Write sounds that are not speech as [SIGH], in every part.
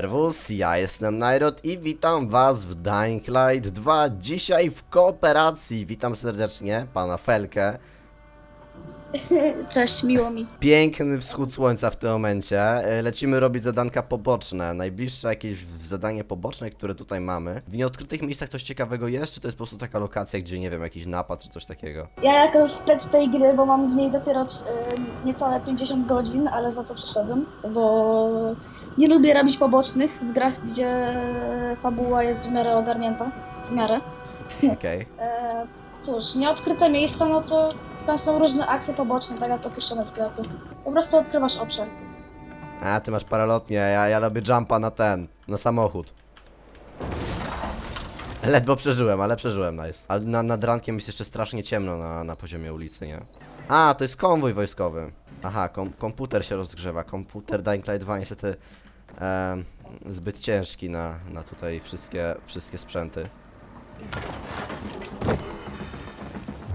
Serwus, ja jestem Nairot i witam was w Dying Light 2, dzisiaj w kooperacji. Witam serdecznie pana Felkę. [LAUGHS] Cześć, miło mi. Piękny wschód słońca w tym momencie. E, Lecimy robić zadanka poboczne. Najbliższe jakieś zadanie poboczne, które tutaj mamy. W nieodkrytych miejscach coś ciekawego jest, czy to jest po prostu taka lokacja, gdzie nie wiem, jakiś napad czy coś takiego? Ja jako spec tej gry, bo mam w niej dopiero y, niecałe 50 godzin, ale za to przyszedłem, bo nie lubię robić pobocznych w grach, gdzie fabuła jest w miarę ogarnięta. W miarę. Okej. [LAUGHS] E, cóż, nieodkryte miejsca, no to tam są różne akcje poboczne, tak jak opuszczone sklepy. Po prostu odkrywasz obszar. A, ty masz paralotnie, ja, ja robię jumpa na ten, na samochód. Ledwo przeżyłem, ale przeżyłem, nice. Ale na, nad rankiem jest jeszcze strasznie ciemno na, na poziomie ulicy, nie? A, to jest konwój wojskowy. Aha, kom, komputer się rozgrzewa. Komputer Dying Light 2 niestety em, zbyt ciężki na, na tutaj wszystkie, wszystkie sprzęty.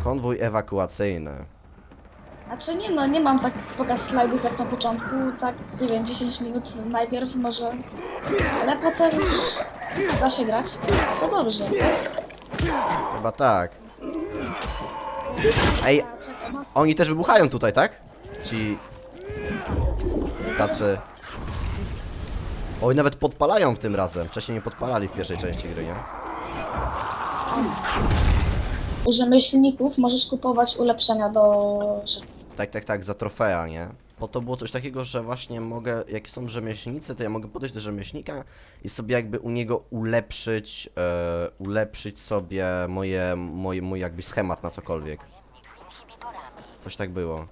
Konwój ewakuacyjny. Znaczy nie no, nie mam tak pokaz slajdów jak na początku, tak, nie wiem, 10 minut najpierw może, ale potem już da się grać, więc to dobrze, tak? Chyba tak. Ej, czekam. Oni też wybuchają tutaj, tak? Ci... Tacy... Oj, nawet podpalają tym razem. Wcześniej nie podpalali w pierwszej części gry, nie? U rzemieślników możesz kupować ulepszenia do rzeczy. Tak, tak, tak, za trofea, nie? Po to było coś takiego, że właśnie mogę, jak są rzemieślnicy, to ja mogę podejść do rzemieślnika i sobie jakby u niego ulepszyć, e, ulepszyć sobie moje, moje, mój jakby schemat na cokolwiek. Coś tak było.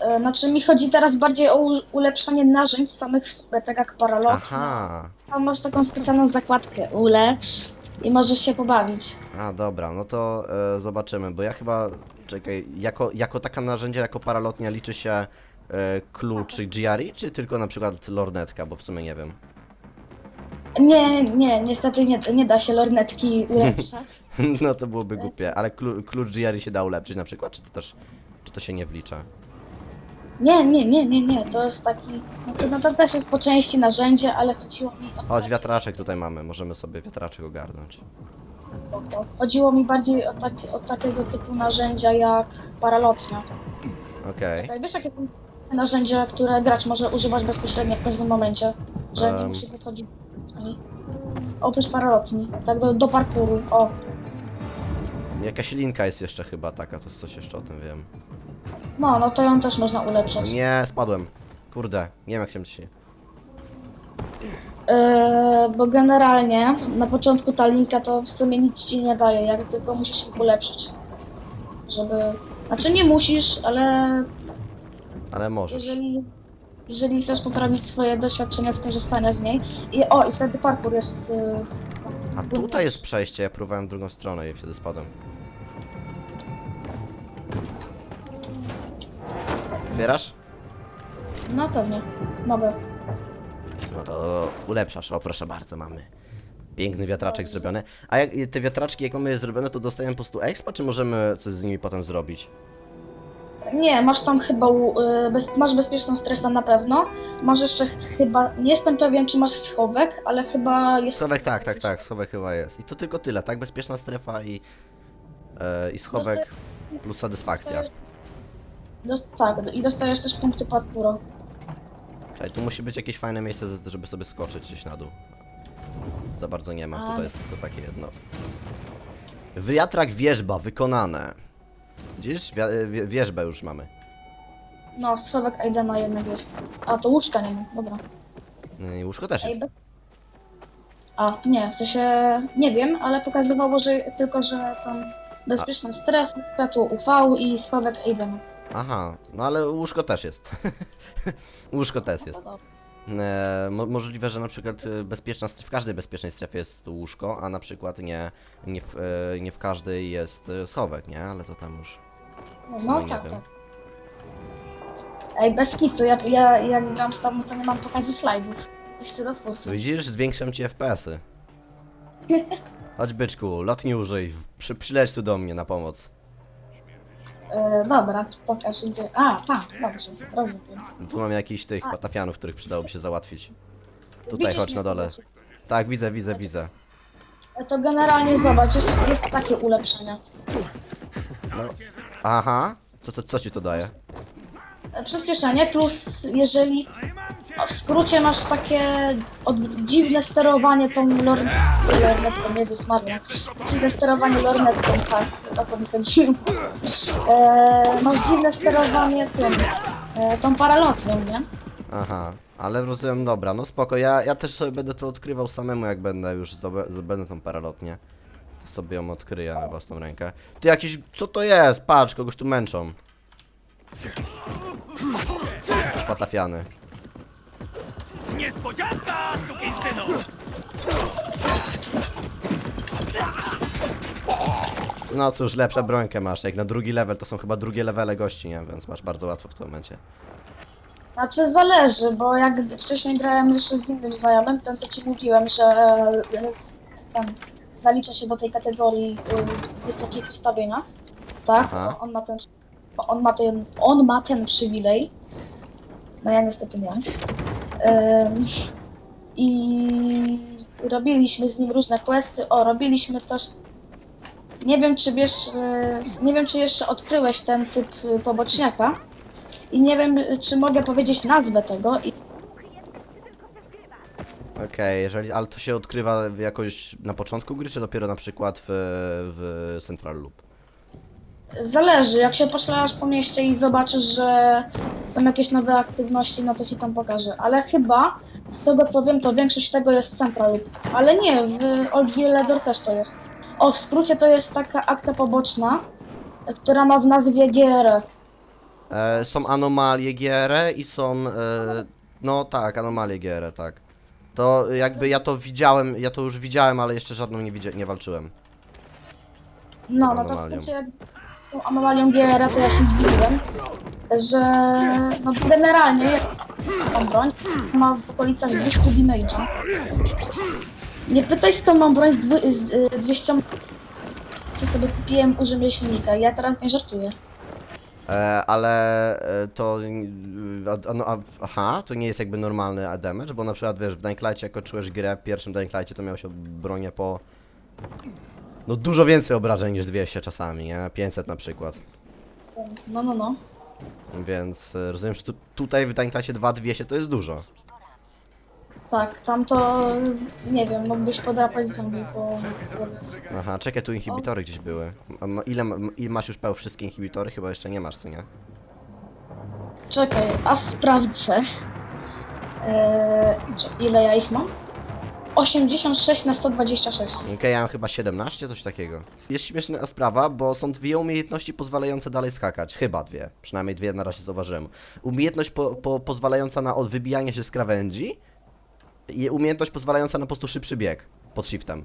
E, Znaczy mi chodzi teraz bardziej o u- ulepszanie narzędzi samych w sobie, tak jak paralot. Aha, Tam masz taką specjalną zakładkę, ulepsz i możesz się pobawić. A, dobra, no to e, zobaczymy, bo ja chyba, czekaj, jako, jako taka narzędzie, jako paralotnia liczy się e, klucz GRI, czy tylko na przykład lornetka, bo w sumie nie wiem. Nie, nie, niestety nie, nie da się lornetki [LAUGHS] ulepszać. no to byłoby głupie, ale klu, klucz GRI się da ulepszyć na przykład, czy to też, czy to się nie wlicza? Nie, nie, nie, nie, nie, to jest taki, no to też jest po części narzędzie, ale chodziło mi o... Chodź, wiatraczek tutaj mamy, możemy sobie wiatraczek ogarnąć. o- o- Chodziło mi bardziej o, taki, o takiego typu narzędzia jak paralotnia. Okej, Czekaj, wiesz jakie narzędzia, które gracz może używać bezpośrednio w każdym momencie, że nie Em. musi podchodzić. Oprócz paralotni, tak do, do parkouru, o. jakaś linka jest jeszcze chyba taka, to coś jeszcze o tym wiem. No, no to ją też można ulepszać. Nie, spadłem. Kurde, nie wiem jak się się... Yy, bo generalnie na początku ta linka to w sumie nic ci nie daje, jak tylko musisz ich ulepszyć. Żeby. Znaczy nie musisz, ale Ale możesz. jeżeli. Jeżeli chcesz poprawić swoje doświadczenia z korzystania z niej. I o, i wtedy parkour jest. Yy, z- A tutaj jest przejście, ja próbowałem drugą stronę i wtedy spadłem. Otwierasz? no pewnie. Mogę. No to ulepszasz, o proszę bardzo, mamy. Piękny wiatraczek zrobiony. A jak te wiatraczki, jak mamy je zrobione, to dostajemy po prostu expa, czy możemy coś z nimi potem zrobić? Nie, masz tam chyba. Yy, bez, masz bezpieczną strefę na pewno. Masz jeszcze ch- chyba. Nie jestem pewien, czy masz schowek, ale chyba jest. Schowek tak, tak, tak, schowek chyba jest. I to tylko tyle, tak? Bezpieczna strefa i... E, I schowek plus satysfakcja. Dos- tak, i dostajesz też punkty parkouru. Czekaj, tu musi być jakieś fajne miejsce, żeby sobie skoczyć gdzieś na dół. Za bardzo nie ma, A. tutaj jest tylko takie jedno. Wiatrak wierzba, wykonane. Widzisz? Wia- wie- wierzbę już mamy. No, schowek Aidena jednak jest. A, to łóżka nie ma, dobra. No I łóżko też jest. A, nie, w sensie nie wiem, ale pokazywało, że tylko, że tam bezpieczna strefa, światło UV i schowek Aidena. Aha, no ale łóżko też jest. [LAUGHS] łóżko też No jest. dobra. E, mo możliwe, że na przykład e, bezpieczna w każdej bezpiecznej strefie jest łóżko, a na przykład nie, nie, w, e, nie w każdej jest e, schowek, nie? Ale to tam już... No, no nie tak, wiem. tak. Ej, bez kitu, ja, ja jak gram z tobą, to nie mam pokazu slajdów. Widzisz, zwiększam ci FPS-y. [LAUGHS] Chodź byczku, lotni użyj, przy, przyleć tu do mnie na pomoc. E, dobra, pokaż gdzie. A, tak, dobrze, rozumiem. Tu mam jakichś tych patafianów, których przydałoby się załatwić. Tutaj, Widzisz chodź mnie, na dole. Tak, widzę, widzę, widzę. To generalnie zobacz, jest, jest takie ulepszenie. No. Aha. Co, to, co ci to daje? Przyspieszenie plus jeżeli o, w skrócie masz takie od, dziwne sterowanie tą lor, lornetką, Jezus Maria. Dziwne sterowanie lornetką, tak, o to mi chodziło. E, masz dziwne sterowanie tym, e, tą paralotnią, nie? Aha. Ale rozumiem, dobra, no spoko. Ja, ja też sobie będę to odkrywał samemu, jak będę już zdobę- zdobędę tą paralotnię. To sobie ją odkryję na własną rękę. Ty jakiś... Co to jest? Patrz, kogoś tu męczą. Szpatafiany. Niespodzianka, sukinsynu! No cóż, lepsza brońkę masz. Jak na drugi level, to są chyba drugie levele gości, nie? Więc masz bardzo łatwo w tym momencie. Znaczy zależy, bo jak wcześniej grałem jeszcze z innym znajomym, ten co ci mówiłem, że e, z- ten, zalicza się do tej kategorii e, w wysokich ustawieniach, tak? Aha. On ma ten, on ma ten, on ma ten przywilej. No ja niestety nie. Em, I robiliśmy z nim różne questy. O, robiliśmy też. Nie wiem, czy wiesz, e, nie wiem, czy jeszcze odkryłeś ten typ e, poboczniaka. I nie wiem, czy mogę powiedzieć nazwę tego. I Okej, jeżeli... Ale to się odkrywa jakoś na początku gry, czy dopiero na przykład w, w Central Loop? Zależy, jak się poszlasz po mieście i zobaczysz, że są jakieś nowe aktywności, no to ci tam pokażę. Ale chyba, z tego co wiem, to większość tego jest Central. Ale nie, w Old Leather też to jest. O, w skrócie to jest taka akcja poboczna, która ma w nazwie GR. E, są anomalie GR i są. E, no tak, anomalie GR, tak. To jakby ja to widziałem, ja to już widziałem, ale jeszcze żadną nie, widzia- nie walczyłem. No, no to w Anomalią. skrócie jak tą anomalią GR to ja się dziwiłem, że no generalnie tą broń ma w okolicach 200 damage'a. Nie pytaj skąd mam broń z, dwu, z y, 200 co sobie kupiłem u rzemieślnika, ja teraz nie żartuję. E, ale e, to. e, A, no, a, aha, to nie jest jakby normalny damage, bo na przykład wiesz, w Dying Light'cie jak grę, w pierwszym Dying to miałeś bronię po. No dużo więcej obrażeń niż 200 czasami, nie? 500 na przykład. No, no, no. Więc e, rozumiem, że tu, tutaj w Dying Light'cie 2 200 to jest dużo. Tak, tam to nie wiem, mógłbyś podrapać zombie po... Aha, czekaj, tu inhibitory gdzieś były. A ma- Ile, ma- ile masz już peł wszystkie inhibitory? Chyba jeszcze nie masz, co nie? Czekaj, a sprawdzę. Eee, czy- ile ja ich mam? 86 na 126. Okej, ja mam chyba 17, coś takiego. Jest śmieszna sprawa, bo są dwie umiejętności pozwalające dalej skakać. Chyba dwie. Przynajmniej dwie na razie zauważyłem. Umiejętność po, po, pozwalająca na od- wybijanie się z krawędzi i umiejętność pozwalająca na po prostu szybszy bieg pod shiftem.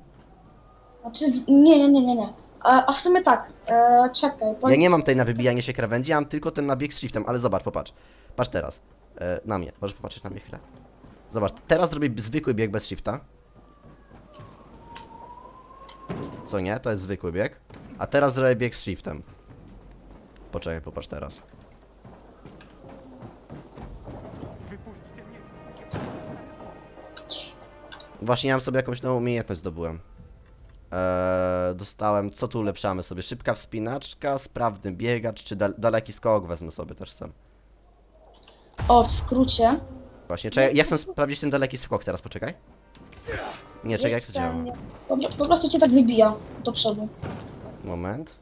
Znaczy, z... nie, nie, nie, nie, nie. A, a w sumie tak, eee, czekaj. Ja nie mam tej na wybijanie się krawędzi, ja mam tylko ten na bieg z shiftem, ale zobacz, popatrz. Patrz teraz. E, na mnie. Możesz popatrzeć na mnie chwilę? Zobacz, teraz zrobię zwykły bieg bez shifta. Co nie? To jest zwykły bieg. A teraz zrobię bieg z shiftem. Poczekaj, popatrz teraz. Właśnie ja mam sobie jakąś nową umiejętność zdobyłem. Eee, dostałem, co tu ulepszamy sobie? Szybka wspinaczka, sprawny biegacz, czy dal daleki skok wezmę sobie też chcę. O, w skrócie. Właśnie, czekaj, ja chcę sprawdzić ten daleki skok teraz, poczekaj. Nie, czekaj, jak to działa. Po, po prostu cię tak wybija do przodu. Moment.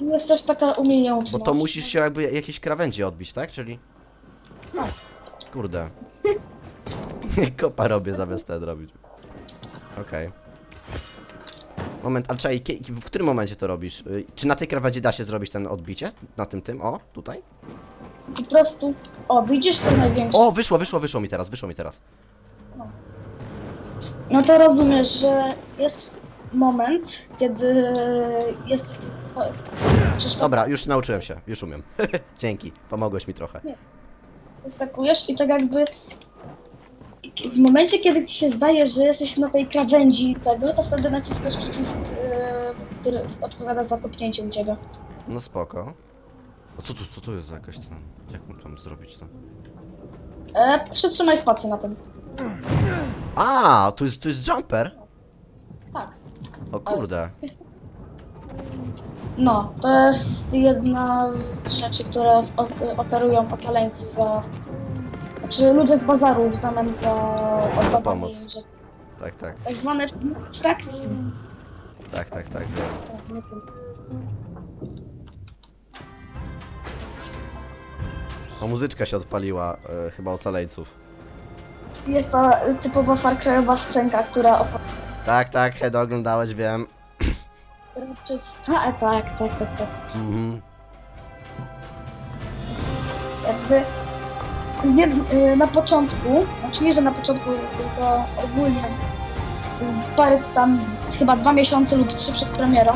Jest też taka umiejętność. Bo to musisz się jakby jakieś krawędzie odbić, tak? Czyli... Tak. Kurde. [LAUGHS] Kopa robię zamiast ten robić. Okej. Moment, ale czekaj, kie- w którym momencie to robisz? Y, Czy na tej krawędzi da się zrobić ten odbicie? Na tym, tym? O, tutaj? Po prostu. O, widzisz co największe. O, wyszło, wyszło, wyszło mi teraz, wyszło mi teraz. No to rozumiesz, że jest moment, kiedy jest. Przeszkadza. Dobra, już nauczyłem się, już umiem. [LAUGHS] Dzięki, pomogłeś mi trochę. Skakujesz i tak jakby. W momencie, kiedy ci się zdaje, że jesteś na tej krawędzi tego, to wtedy naciskasz przycisk, yy, który odpowiada za kopnięcie u ciebie. No spoko. A co tu, co tu jest za jakaś tam... Jak mam tam zrobić to? E, przytrzymaj spację na tym. A, to jest, to jest jumper? Tak. O kurde. No, to jest jedna z rzeczy, które w- o- oferują ocaleńcy za... Znaczy ludzie z bazaru w zamian za oddawanie pomoc. im, Tak, tak, tak zwane frakcje. tak, tak, tak. tak. Tak, nie wiem. O, muzyczka się odpaliła, e, chyba ocalejców. Jest ta typowa Far Cry'owa scenka, która opa- Tak, tak, Hedo, oglądałeś, wiem. która przez... A, tak, tak, tak, tak. Mhm. Jakby nie, y, na początku, znaczy nie, że na początku, tylko ogólnie to jest parę tam, chyba dwa miesiące lub trzy przed premierą,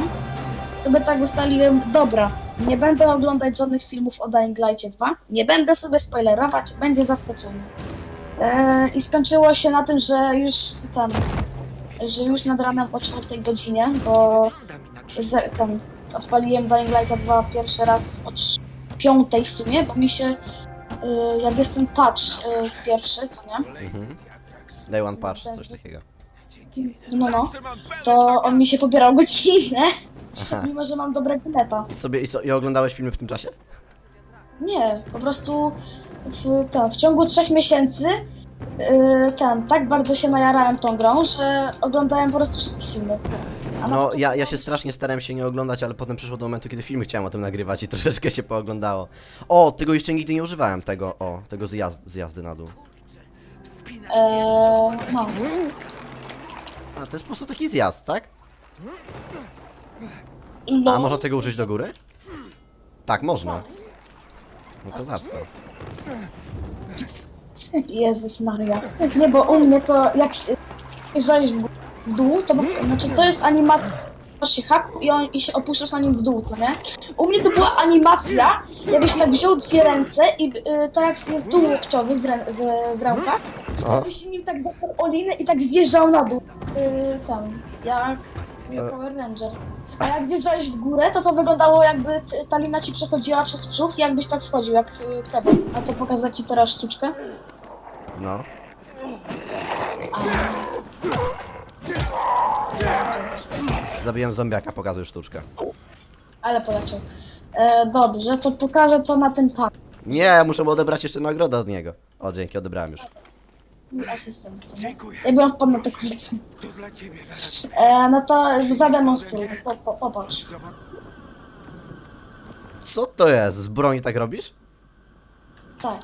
sobie tak ustaliłem, dobra, nie będę oglądać żadnych filmów o Dying Light 2, nie będę sobie spoilerować, będzie zaskoczenie. E, I skończyło się na tym, że już tam, że już nad ranem o czwartej godzinie, bo z, tam odpaliłem Dying Light 2 pierwszy raz od piątej w sumie, bo mi się, y, jak jest ten patch y, pierwszy, co nie? Mhm. Day one patch, coś takiego. No, no, to on mi się pobierał godzinę, mimo że mam dobrego neta. I sobie, i, so, i oglądałeś filmy w tym czasie? Nie, po prostu w, w ciągu trzech miesięcy y, ten, tak bardzo się najarałem tą grą, że oglądałem po prostu wszystkie filmy. A No, nawet- ja, ja się strasznie starałem się nie oglądać, ale potem przyszło do momentu, kiedy filmy chciałem o tym nagrywać i [LAUGHS] troszeczkę się pooglądało. O, tego jeszcze nigdy nie używałem, tego, o, tego zjazd, zjazdy na dół. E, no, A, to jest po prostu taki zjazd, tak? no, A można tego użyć do góry? Tak, można. No kozacko. Jezus Maria. Nie, bo u mnie to jak się- zjeżdżałeś w, gó- w dół, to znaczy to jest animacja masz się haku i, on, i się opuszczasz na nim w dół, co nie? U mnie to była animacja, jakbyś tak wziął dwie ręce i y, tak jak jest dół łokciowy w, rę, w, w rękach, O, byś nim tak dał olinę i tak zjeżdżał na dół. Y, tam, jak. Power Ranger. A jak wjeżdżałeś w górę, to to wyglądało jakby t- ta lina ci przechodziła przez brzuch i jakbyś tak wchodził, jak y, kebab. A to pokazać ci teraz sztuczkę? no. Zabiłem zombiaka, pokazuj sztuczkę. Ale poleciał. E, dobrze, to pokażę to na tym pan. Nie, muszę mu odebrać jeszcze nagrodę od niego. O, dzięki, odebrałem już. Mój asystent, co nie? Dziękuję. Ja byłam wpadł na taką To dla ciebie zaraz. e, No to zademonstruj, po, po, popatrz. Zobacz. Co to jest? Z broni tak robisz? Tak.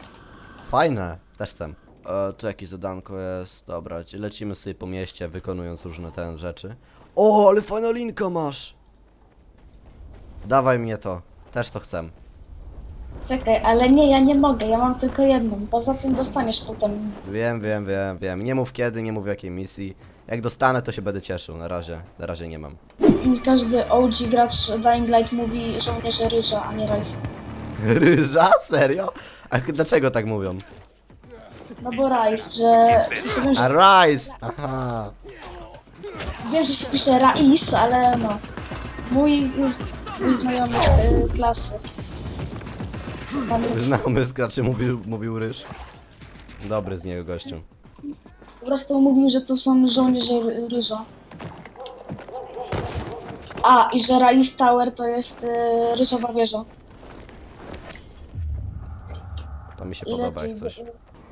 Fajne, też chcę. E, tu jakieś zadanko jest, dobra, lecimy sobie po mieście, wykonując różne ten rzeczy. O, ale fajna linka masz! Dawaj mnie to, też to chcę. Czekaj, ale nie, ja nie mogę, ja mam tylko jedną. Poza tym dostaniesz potem. Wiem, wiem, wiem, wiem. Nie mów kiedy, nie mów jakiej misji. Jak dostanę, to się będę cieszył. Na razie, na razie nie mam. Każdy OG gracz Dying Light mówi żołnierze ryża, a nie Rice. [LAUGHS] Ryża? Serio? A k- dlaczego tak mówią? No bo Rice, że... W sensie wiem, że, A Rice! Aha. wiem, że się pisze Rais, ale no. Mój, mój znajomy z y, klasy. Znajomy z graczy mówił, mówił ryż. Dobry z niego gościu. po prostu mówił, że to są żołnierze ry- ryża. A, i że Rais Tower to jest y, ryżowa wieża. To mi się podoba jak coś.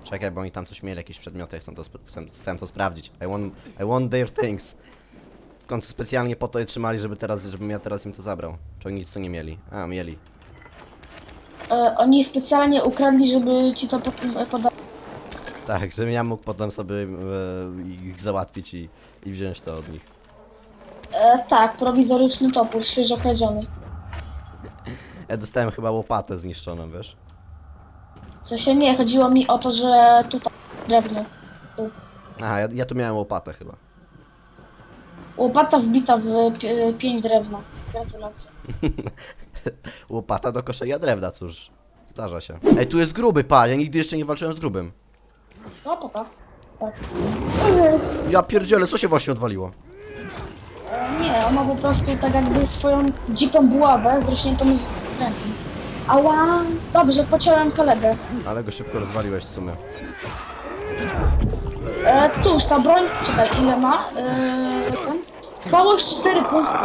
Czekaj, bo oni tam coś mieli, jakieś przedmioty, ja chcę to, sp- chcę, chcę to sprawdzić. I want, I want their things. W końcu specjalnie po to je trzymali, żeby teraz, żebym ja teraz im to zabrał. Czy oni nic tu nie mieli? A, mieli. E, oni specjalnie ukradli, żeby ci to podać. Tak, żebym ja mógł potem sobie e, ich załatwić i, i wziąć to od nich. E, tak, prowizoryczny topór, świeżo kradziony. Ja dostałem chyba łopatę zniszczoną, wiesz? W sensie nie, chodziło mi o to, że tutaj drewno. Aha, ja, ja tu miałem łopatę chyba. Łopata wbita w pi- pięć drewna. Gratulacje. [LAUGHS] [LAUGHS] Łopata do koszenia drewna, cóż. Zdarza się. Ej, tu jest gruby, pa, ja nigdy jeszcze nie walczyłem z grubym. No, papa. Tak. Ja pierdzielę, co się właśnie odwaliło? Nie, on ma po prostu tak jakby swoją dziką buławę zrośniętą z ręki. Ała! Dobrze, pociąłem kolegę. Ale go szybko rozwaliłeś w sumie. E, cóż, ta broń, czekaj, ile ma? E, ten? Trwałość 4 punkty.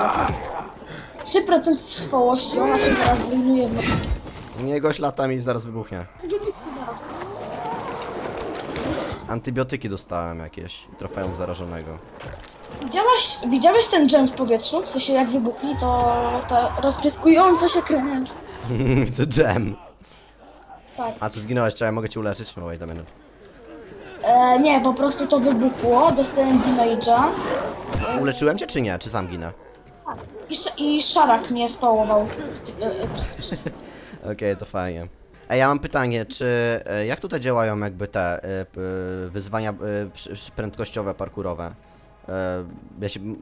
3% trwałości, ona się zaraz zrujnuje w U niego latami i zaraz wybuchnie. Antybiotyki dostałem jakieś. Trofeum zarażonego. Widziałeś, widziałeś ten dżem w powietrzu? W sensie jak wybuchnie, to ta rozpryskująca się krew. [LAUGHS] to dżem. Tak. A ty zginąłeś, czy ja mogę cię uleczyć? No wait a minute. E, nie, po prostu to wybuchło, dostałem damage'a Uleczyłem cię czy nie? Czy sam ginę? I, sz- i szarak mnie spałował. [LAUGHS] Okej, to fajnie. Ej, ja mam pytanie, czy e, jak tutaj działają jakby te e, p- wyzwania e, przy- przy- prędkościowe, parkurowe? E, Ja się m,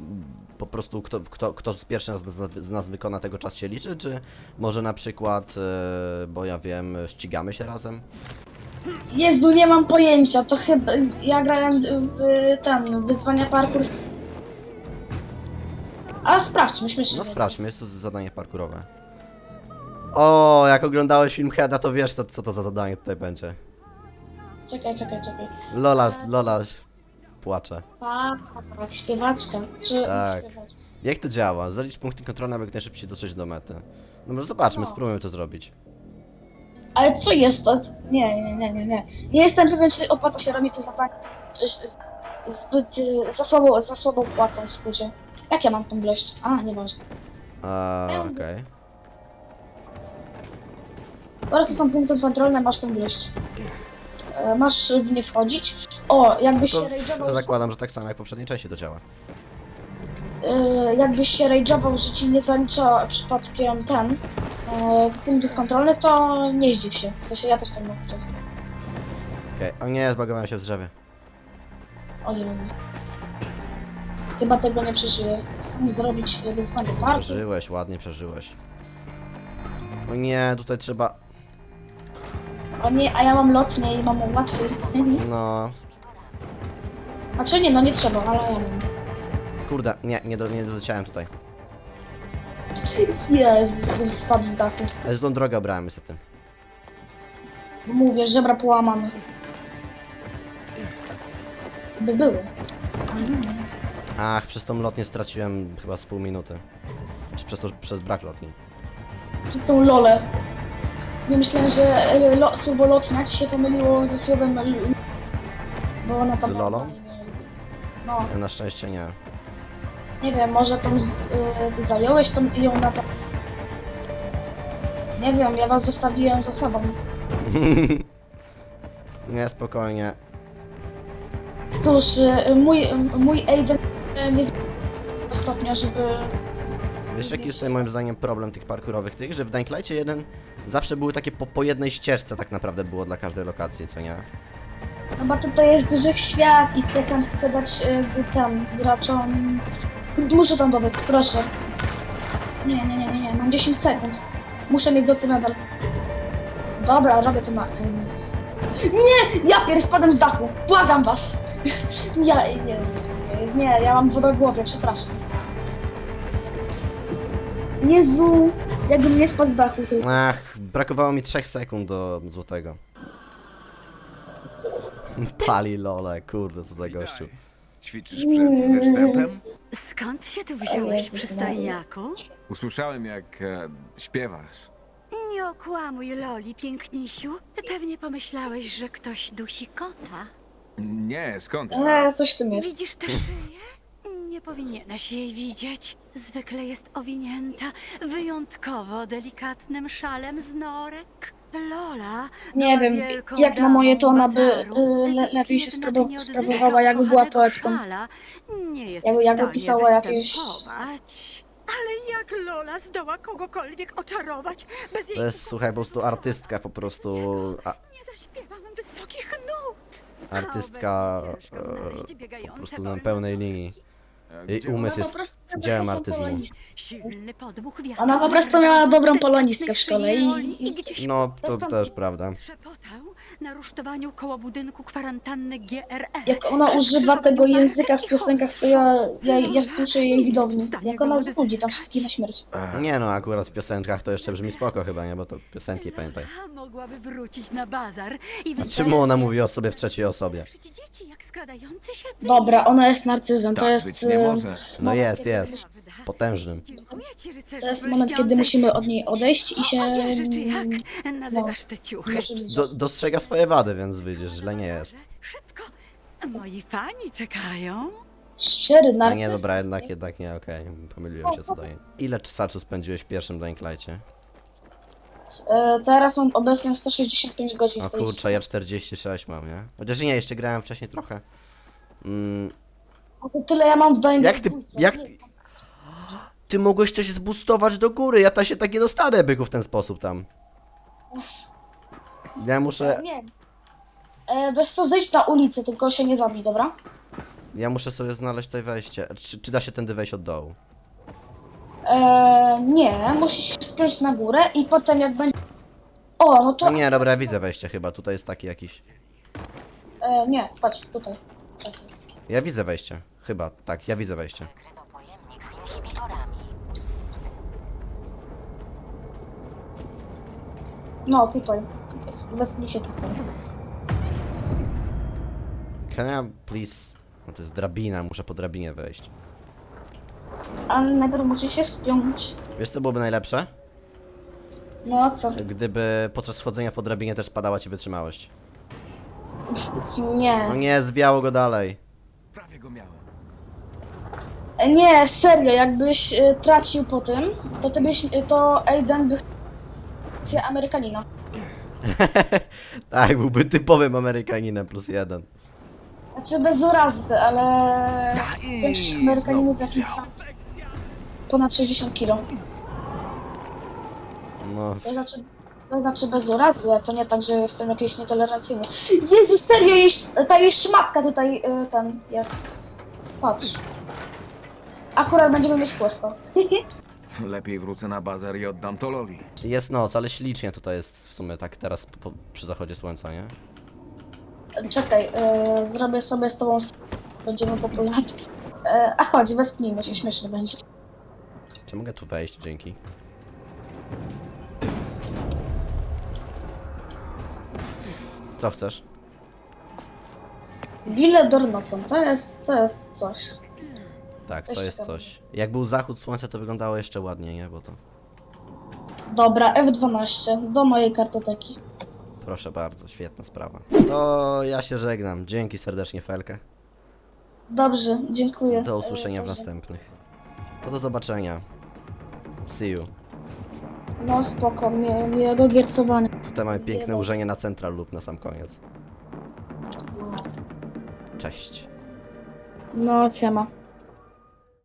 po prostu kto, kto, kto z pierwszy z, nas- z nas wykona tego czas się liczy, czy może na przykład, e, bo ja wiem, ścigamy się razem? Jezu, nie mam pojęcia, to chyba... Ja grałem w ten, wyzwania parkour... A sprawdźmy, śmiesznie. No sprawdźmy, jest tu zadanie parkurowe. O, jak oglądałeś film Heada, to wiesz co, co to za zadanie tutaj będzie. Czekaj, czekaj, czekaj. Lola, Lola płacze. Tak, tak, śpiewaczka. Czy Tak. śpiewaczka? Jak to działa? Zalicz punkty kontrolne, aby jak najszybciej dotrzeć do mety. No może zobaczmy, spróbujmy to zrobić. Ale co jest to? Nie, nie, nie, nie, nie. Nie jestem pewien, czy opłaca się robić te zadania. z- Zbyt y, za słabo, za słabą płacą w skrócie. Jak ja mam tą bleść? A, nieważne. Eee, okej. Oraz to są punkty kontrolne, masz tą bleść. E, Masz w nie wchodzić. O, jakbyś się To rage'ował, zakładam, że tak samo jak w poprzedniej części to działa. e, jakbyś się rage'ował, że ci nie zalicza przypadkiem ten e, punktów kontrolnych, to nie zdziw się. W sensie ja też tak mam często. Okej, o nie, zbagowałem się w drzewie. O nie wiem. Chyba tego nie przeżyję. Sam zrobić wyzwanie parku. Przeżyłeś, ładnie przeżyłeś. O nie, tutaj trzeba... O nie, a ja mam lotnie i mam łatwiej. Mhm. No... Znaczy nie, no nie trzeba, ale ja mam. Kurde, nie, nie, do, nie doleciałem tutaj. Jezus, spadł z dachu. Ale złą drogę obrałem niestety. Mówię, żebra połamane. By były. Ach, przez tą lotnię straciłem chyba z pół minuty. Czy przez to, przez brak lotni. Tą lolę. Nie myślałem, że e, lo, słowo lotnia ci się pomyliło ze słowem l- bo ona tam... Z lolą? No, Na szczęście nie. nie wiem, może tą z, ty zająłeś tą, ją na to... Nie wiem, ja was zostawiłem za sobą. [LAUGHS] nie, spokojnie. Cóż, y, mój, mój y, nie z stopnia, żeby... Wiesz jaki jest tutaj moim zdaniem problem tych parkurowych tych, że w Dying jeden zawsze były takie po, po jednej ścieżce tak naprawdę było dla każdej lokacji, co nie? No bo tutaj jest duży świat i Techland chce dać y, tam graczom... Muszę tam dobiec, proszę. Nie, nie, nie, nie, nie, mam 10 sekund. Muszę mieć złoty medal. Dobra, robię to na... z- Nie! Ja pier spadłem z dachu! Błagam was! [LAUGHS] Ja, Jezus, nie, ja mam wodogłowie, przepraszam. Jezu, jakbym nie spadł dachu, to... Ach, brakowało mi 3 sekund do złotego. Pali lole, kurde, co za gościu. Ćwiczysz przed występem? Skąd się tu wziąłeś, przystojniaku? Usłyszałem, jak e, śpiewasz. Nie okłamuj Loli, pięknisiu. Pewnie pomyślałeś, że ktoś dusi kota. Nie, skąd? E, coś w tym jest. Widzisz tę szyję? Nie powinieneś jej widzieć. Zwykle jest owinięta wyjątkowo delikatnym szalem z norek. Lola Nie była wiem, wielką jak na moje to ona by bazaru, y, le, lepiej się jednak odzyska sprawowała, jakby była poetką. szala. Nie jest Jakby- w jakby stanie pisała jakieś- występować. Ale jak Lola zdoła kogokolwiek oczarować bez jej To jest, słuchaj, po prostu artystka po prostu... A, nie. Artystka e, po prostu na pełnej linii. E, Jej gdzie umysł jest dziełem artyzmu. polonistkę. Silny podmuch wiatru Ona po prostu miała dobrą polonistkę w szkole i- gdzieś No, to Zresztą- też prawda. Na rusztowaniu koło budynku kwarantanny GRE. Jak ona używa tego języka w piosenkach, to ja, ja, ja słyszę jej widowni. Jak ona znudzi tam wszystkich na śmierć. E, Nie no, akurat w piosenkach to jeszcze brzmi spoko chyba, nie? Bo to piosenki, pamiętaj. Lola mogłaby wrócić na bazar i Czemu ona mówi o sobie w trzeciej osobie? Dzieci jak składający się Dobra, ona jest narcyzem, to Tak jest... być nie może. No jest, jest. Potężnym. Dziękuję ci, rycerzu To jest moment, kiedy musimy od niej odejść i się... Odzieży, czy jak nazywasz te ciuchy? Znaczy, Do, dostrzega swoje wady, więc wyjdziesz, źle nie jest. Szybko, moi fani czekają. Szczery A narcyz. nie, dobra, jednak, jednak nie, okej. Pomyliłem się co do niej. Ile czasu spędziłeś w pierwszym Dying? E, teraz mam obecnie 165 godzin O w tej kurczę, ja 46 mam, nie? Chociaż nie, jeszcze grałem wcześniej trochę. Mm, Tyle ja mam w Dying jak ty, dwójce, jak nie ty... Ty mogłeś coś zboostować do góry, ja ta się tak nie dostanę byku w ten sposób tam. Ja muszę, Nie. E, wiesz co, zejdź na ulicę, tylko się nie zabij, dobra? ja muszę sobie znaleźć tutaj wejście. Czy, czy da się tędy wejść od dołu? E, nie, musisz się spiąć na górę i potem jak będzie... O, no No to... nie, dobra, widzę wejście chyba, tutaj jest taki jakiś... E, nie, patrz, tutaj. Czekaj. Ja widzę wejście. Chyba, tak, ja widzę wejście. Wykryto pojemnik z inhibitorami. No, tutaj. Wezmij się tutaj. Can I please... No to jest drabina, muszę po drabinie wejść. Ale najpierw musisz się wspiąć. Wiesz co byłoby najlepsze? No a co? Gdyby podczas schodzenia po drabinie też spadała ci wytrzymałość. No Nie. nie, zwiało go dalej. Prawie go miałem. Nie, serio, jakbyś e, tracił po tym, to ty byś, e, to Aiden by... Akcja Amerykanina. [LAUGHS] tak, byłby typowym Amerykaninem plus jeden. Znaczy bez urazy, ale... i Większość Amerykaninów znowu jakimś tam... Ponad 60 kilo. No, To znaczy... To znaczy bez urazy, to nie tak, że jestem jakiś nietolerancyjny. Jezu, serio, jeś, ta jej szmatka tutaj, y, ten, jest. Patrz. Akurat będziemy mieć questa. [LAUGHS] Lepiej wrócę na bazar i oddam to Loli. jest noc, ale ślicznie tutaj jest w sumie tak teraz po, przy zachodzie słońca, nie? Czekaj, y, zrobię sobie z tobą... s- Będziemy popularni. Y, a chodź, wespnijmy się, śmiesznie będzie. Czy mogę tu wejść? Dzięki. Co chcesz? Wille Dornocą, to jest, to jest coś. Tak, Coś to jest ciekawego. coś. Jak był zachód słońca, to wyglądało jeszcze ładniej, nie? Bo to... Dobra, F12, do mojej kartoteki. Proszę bardzo, świetna sprawa. To ja się żegnam. Dzięki serdecznie, Felkę. Dobrze, dziękuję. Do usłyszenia w następnych. To do zobaczenia. See you. No spoko, mi- miłego giercowania. Tutaj mamy piękne urzenie na central lub na sam koniec. Cześć. No, siema.